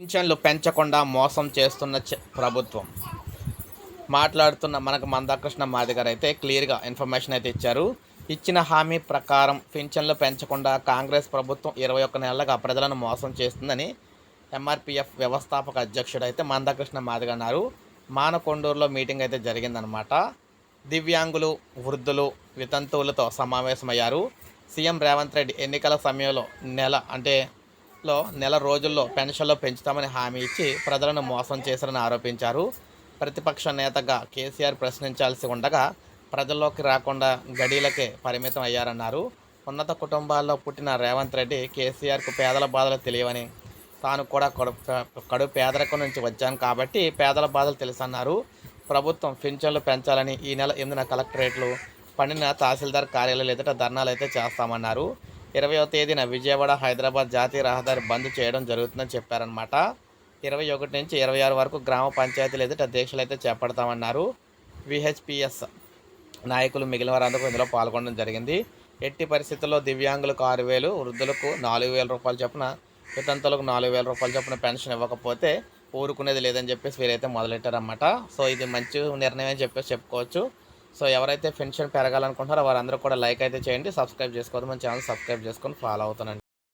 పింఛన్లు పెంచకుండా మోసం చేస్తున్న ప్రభుత్వం. మాట్లాడుతున్న మనకు మందాకృష్ణ మాది గారు అయితే క్లియర్గా ఇన్ఫర్మేషన్ అయితే ఇచ్చారు. ఇచ్చిన హామీ ప్రకారం పింఛన్లు పెంచకుండా కాంగ్రెస్ ప్రభుత్వం ఇరవై ఒక్క నెలలుగా ప్రజలను మోసం చేస్తుందని ఎంఆర్పిఎఫ్ వ్యవస్థాపక అధ్యక్షుడు అయితే మందాకృష్ణ మాదిగ అన్నారు. మానకొండూరులో మీటింగ్ అయితే జరిగిందనమాట దివ్యాంగులు వృద్ధులు వితంతువులతో సమావేశమయ్యారు. సీఎం రేవంత్ రెడ్డి ఎన్నికల సమయంలో నెల అంటే లో నెల రోజుల్లో పెన్షన్లు పెంచుతామని హామీ ఇచ్చి ప్రజలను మోసం చేశారని ఆరోపించారు. ప్రతిపక్ష నేతగా కేసీఆర్ ప్రశ్నించాల్సి ఉండగా ప్రజల్లోకి రాకుండా గడీలకే పరిమితం అయ్యారన్నారు. ఉన్నత కుటుంబాల్లో పుట్టిన రేవంత్ రెడ్డి కేసీఆర్కు పేదల బాధలు తెలియవని తాను కూడా కడు పేదరికం నుంచి వచ్చాను కాబట్టి పేదల బాధలు తెలుసన్నారు. ప్రభుత్వం పింఛన్లు పెంచాలని ఈ నెల ఎనిమిదిన కలెక్టరేట్లు పన్నెండున తహసీల్దార్ కార్యాలయాలు ఎదుట ధర్నాలు అయితే చేస్తామన్నారు. ఇరవయో తేదీన విజయవాడ హైదరాబాద్ జాతీయ రహదారి బంద్ చేయడం జరుగుతుందని చెప్పారనమాట ఇరవై ఒకటి నుంచి ఇరవై ఆరు వరకు గ్రామ పంచాయతీలు ఎదుట దీక్షలు అయితే చేపడతామన్నారు విహెచ్పిఎస్ నాయకులు మిగిలిన వారందరూ ఇందులో పాల్గొనడం జరిగింది. ఎట్టి పరిస్థితుల్లో దివ్యాంగులకు ఆరు వేలు వృద్ధులకు నాలుగు వేల రూపాయలు చొప్పున వితంతులకు నాలుగు వేల రూపాయలు చొప్పున పెన్షన్ ఇవ్వకపోతే ఊరుకునేది లేదని చెప్పేసి వీరైతే మొదలెట్టారన్నమాట. సో ఇది మంచి నిర్ణయం అని చెప్పేసి చెప్పుకోవచ్చు. సో ఎవరైతే పెన్షన్ పెరగాలనుకుంటున్నారో వారందరూ కూడా లైక్ అయితే చేయండి సబ్స్క్రైబ్ చేసుకోవద్దు మన ఛానల్ సబ్స్క్రైబ్ చేసుకొని ఫాలో అవుతానండి.